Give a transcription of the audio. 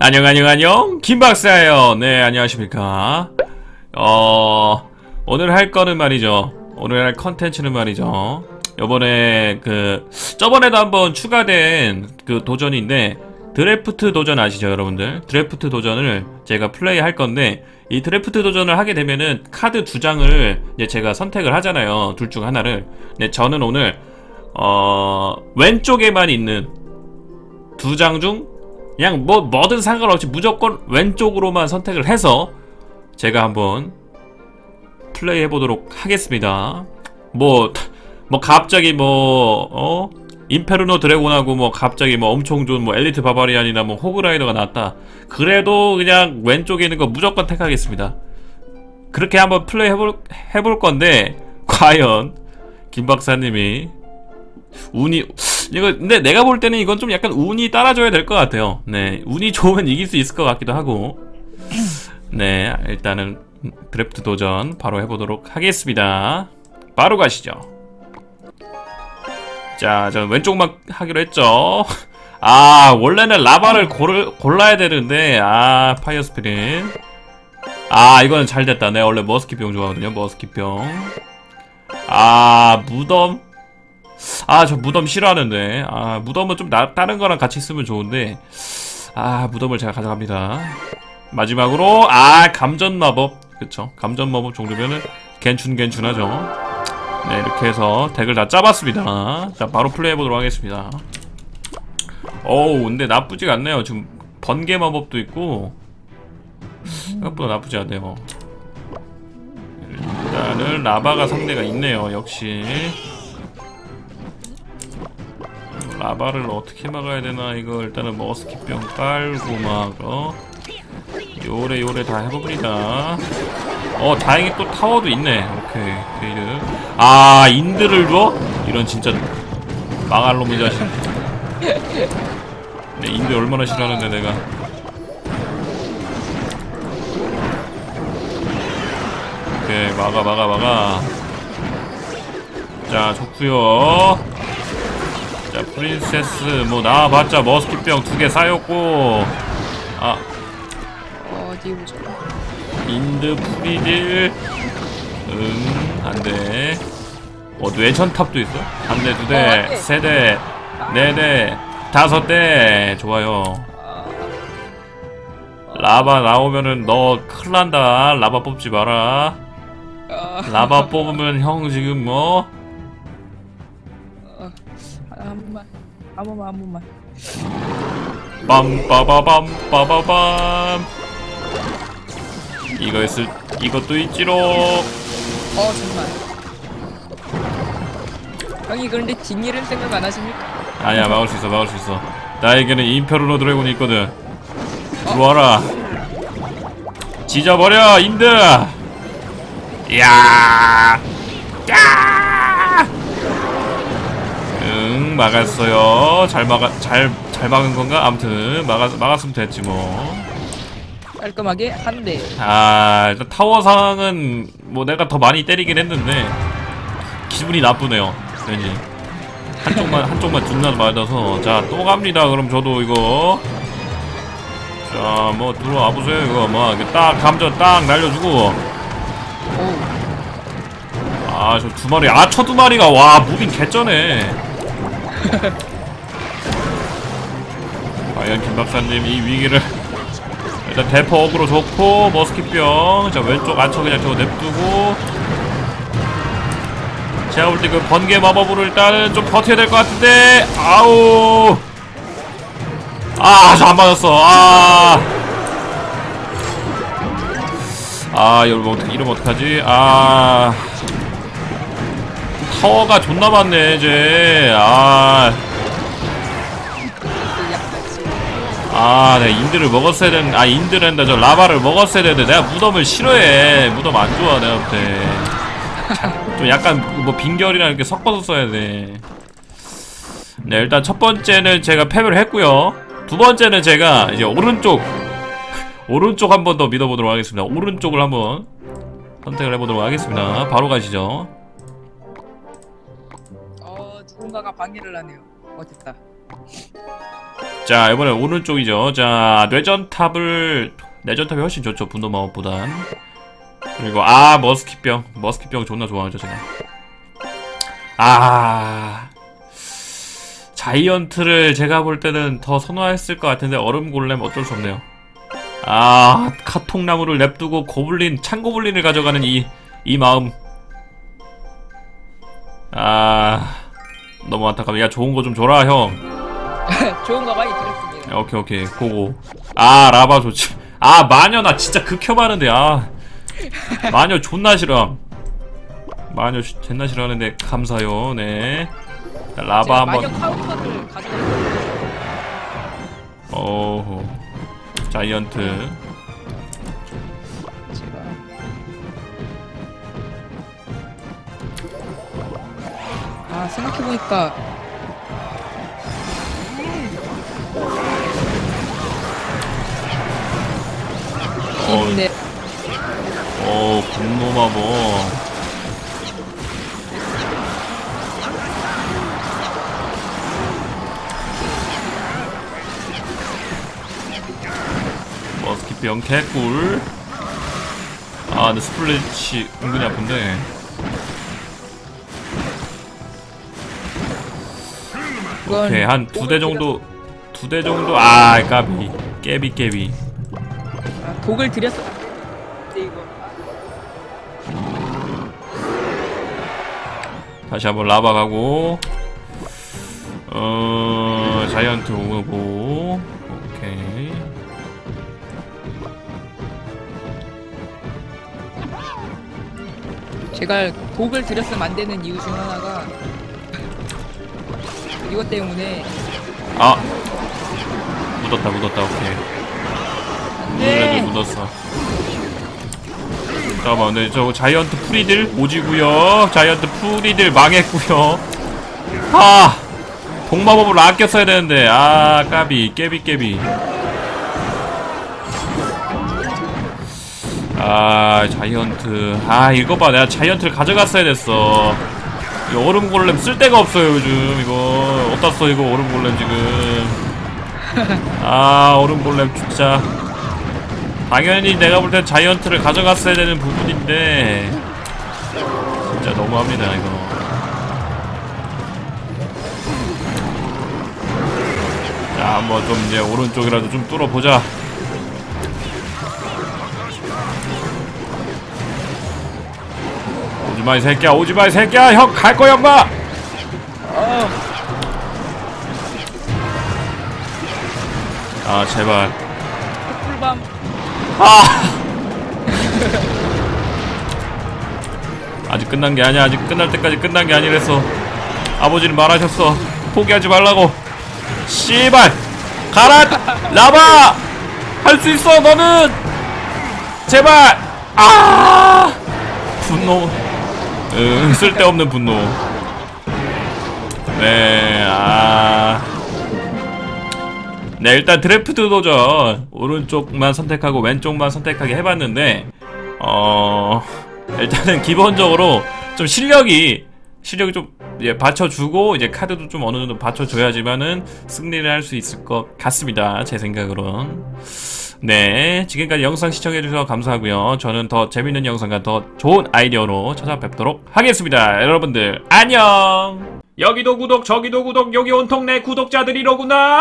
안녕 안녕 안녕. 김박사예요. 네 안녕하십니까. 어 오늘 할 거는 말이죠. 오늘 할 컨텐츠는 말이죠. 요번에 그 저번에도 한번 추가된 그 도전인데 드래프트 도전 아시죠 여러분들? 드래프트 도전을 제가 플레이 할 건데 이 드래프트 도전을 하게 되면은 카드 두 장을 이제 제가 선택을 하잖아요 둘 중 하나를. 근데 저는 오늘 어 왼쪽에만 있는 두 장 중 그냥 뭐 뭐든 상관없이 무조건 왼쪽으로만 선택을 해서 제가 한번 플레이 해보도록 하겠습니다. 뭐, 뭐 갑자기 뭐, 어? 인페르노 드래곤하고 뭐 갑자기 뭐 엄청 좋은 뭐 엘리트 바바리안이나 뭐 호그라이더가 나왔다. 그래도 그냥 왼쪽에 있는 거 무조건 택하겠습니다. 그렇게 한번 플레이 해볼, 해볼 건데, 과연, 김 박사님이 운이 이거 근데 내가 볼 때는 이건 좀 약간 운이 따라줘야 될 것 같아요. 네, 운이 좋으면 이길 수 있을 것 같기도 하고. 네, 일단은 드래프트 도전 바로 해보도록 하겠습니다. 바로 가시죠. 자, 저는 왼쪽만 하기로 했죠. 아, 원래는 라바를 고를, 골라야 되는데, 아, 파이어 스피릿. 아, 이거는 잘 됐다. 내가 원래 머스키병 좋아하거든요, 머스키병. 아, 무덤. 아, 저 무덤 싫어하는데. 아, 무덤은 좀 나, 다른 거랑 같이 쓰면 좋은데. 아, 무덤을 제가 가져갑니다. 마지막으로, 아, 감전 마법. 그쵸. 감전 마법 정도면은 괜춘 괜춘하죠. 네, 이렇게 해서 덱을 다 짜봤습니다. 자, 바로 플레이 해보도록 하겠습니다. 어우, 근데 나쁘지가 않네요. 지금 번개 마법도 있고. 생각보다 나쁘지 않네요. 일단은 라바가 상대가 있네요. 역시. 라바를 어떻게 막아야 되나? 이거 일단은 머스키병 깔고 막 어? 요래 요래 다 해봅니다. 어 다행히 또 타워도 있네. 오케이 게이드 아 인드를 줘? 이런 진짜 망할 놈이 자식. 네 인드 얼마나 싫어하는데 내가. 오케이 막아 막아 막아. 자 좋구요 자 프린세스 뭐 나와봤자 머스킷병 두 개 쌓였고 아. 어디 보자. 인드 프리딜. 응 안돼. 어 뇌천탑도 있어? 어, 두대 안 돼. 세대 네대 다섯 대. 좋아요. 라바 나오면은 너 큰일 난다. 라바 뽑지 마라. 아, 라바 뽑으면 형 지금 뭐 한 번만, 한 번만, 한 번만. 빰빠바밤 빠바밤 이거 있을 이것도 있지로 어 정말. 형이 그런데 뒷일은 생각 안 하십니까? 아니야 막을 수 있어 막을 수 있어 나에게는 인페르노 드래곤이 있거든 들어와라 지져버려 인드 이야 야! 응 막았어요 잘 막아 잘 잘 막은 건가 아무튼 막았 막았으면 됐지 뭐 깔끔하게 한 대. 아, 일단 타워 상은 뭐 내가 더 많이 때리긴 했는데 기분이 나쁘네요. 왠지 한쪽만 한쪽만 둔나 맞아서 자 또 갑니다. 그럼 저도 이거 자 뭐 들어와 보세요. 이거 뭐 이렇게 딱 감전 딱 날려주고 오, 아저 두 마리 아처 두 마리가 와 무빙 개쩌네. 과연 김 박사님 이 위기를 일단 대포 어그로 좋고 머스킷병 자 왼쪽 안쳐 그냥 저거 냅두고 제가 볼 때 그 번개 마법으로 일단은 좀 버텨야 될 것 같은데 아우 아 저 안 맞았어 아 아, 이러면 어떻게 이러면 어떡하지? 아. 타워가 존나 많네, 이제. 아. 아, 내가 인드를 먹었어야 되는, 아, 인드랜다. 저 라바를 먹었어야 되는데, 내가 무덤을 싫어해. 무덤 안 좋아, 내가 볼 때. 좀 약간, 뭐, 빈결이나 이렇게 섞어서 써야 돼. 네, 일단 첫 번째는 제가 패배를 했고요. 두 번째는 제가 이제 오른쪽, 오른쪽 한 번 더 믿어보도록 하겠습니다. 오른쪽을 한번 선택을 해보도록 하겠습니다. 바로 가시죠. 어 누군가가 방해를 하네요. 어 됐다. 자 이번에 오른쪽이죠. 자 뇌전탑을 뇌전탑이 훨씬 좋죠 분노 마법보단. 그리고 아 머스킷병. 머스킷병 존나 좋아하죠 제가. 아. 자이언트를 제가 볼 때는 더 선호했을 것 같은데 얼음 골렘 어쩔 수 없네요. 아 카통나무를 냅두고 고블린 창고블린을 가져가는 이 이 마음. 아 너무 안타깝네. 야 좋은 거 좀 줘라 형. 좋은 거 많이 들었습니다. 오케이 오케이. 고고. 아 라바 좋지. 아 마녀 나 진짜 극혐 많은데 아. 마녀 존나 싫어 마녀 시- 존나 싫어하는데 감사요. 네. 자, 라바 제가 한번. 마녀 카운터를 가져갔어요. 어후 자이언트 아 생각해보니까 어, 근데 어 분노마 뭐. 머스킷병 개꿀. 아 근데 스플래시 은근히 아픈데 그건 오케이 한 두 대 정도 두 대 정도? 아 까비. 깨비 깨비. 아, 독을 들였어. 근데 이거. 다시 한번 라바 가고. 어 자이언트 오고 오케이. 제가 독을 들였으면 안 되는 이유 중 하나가 이것 때문에 아. 묻었다 묻었다 오케이. 네. 묻어도 묻었어. 잠깐만 근데 저 자이언트 프리들 오지구요. 자이언트 프리들 망했구요. 아 동마법을 아껴 써야 되는데. 아 까비 깨비 깨비. 아 자이언트. 아 이거 봐. 내가 자이언트를 가져갔어야 됐어. 이 얼음 골렘 쓸 데가 없어요 요즘 이거 어디다 써 이거 얼음 골렘 지금. 아 얼음 골렘 진짜. 당연히 내가 볼 땐 자이언트를 가져갔어야 되는 부분인데. 진짜 너무합니다 이거. 자 한번 좀 이제 오른쪽이라도 좀 뚫어보자. 오지마 이 새끼야 오지마 이 새끼야 형 갈 거야 엄마! 어, 아 제발. 꿀밤. 아! 아직 끝난 게 아니야. 아직 끝날 때까지 끝난 게 아니랬어 아버지는 말하셨어. 포기하지 말라고. 씨발! 가라! 라바 할 수 있어 너는! 제발! 아! 분노. 응 쓸데없는 분노. 네아 네 일단 드래프트 도전. 오른쪽만 선택하고 왼쪽만 선택하게 해봤는데 어 일단은 기본적으로 좀 실력이 실력이 좀 이제 받쳐주고 이제 카드도 좀 어느 정도 받쳐줘야지만은 승리를 할 수 있을 것 같습니다. 제 생각으론 네 지금까지 영상 시청해주셔서 감사하고요. 저는 더 재밌는 영상과 더 좋은 아이디어로 찾아뵙도록 하겠습니다. 여러분들 안녕! 여기도 구독 저기도 구독 여기 온통 내 구독자들이로구나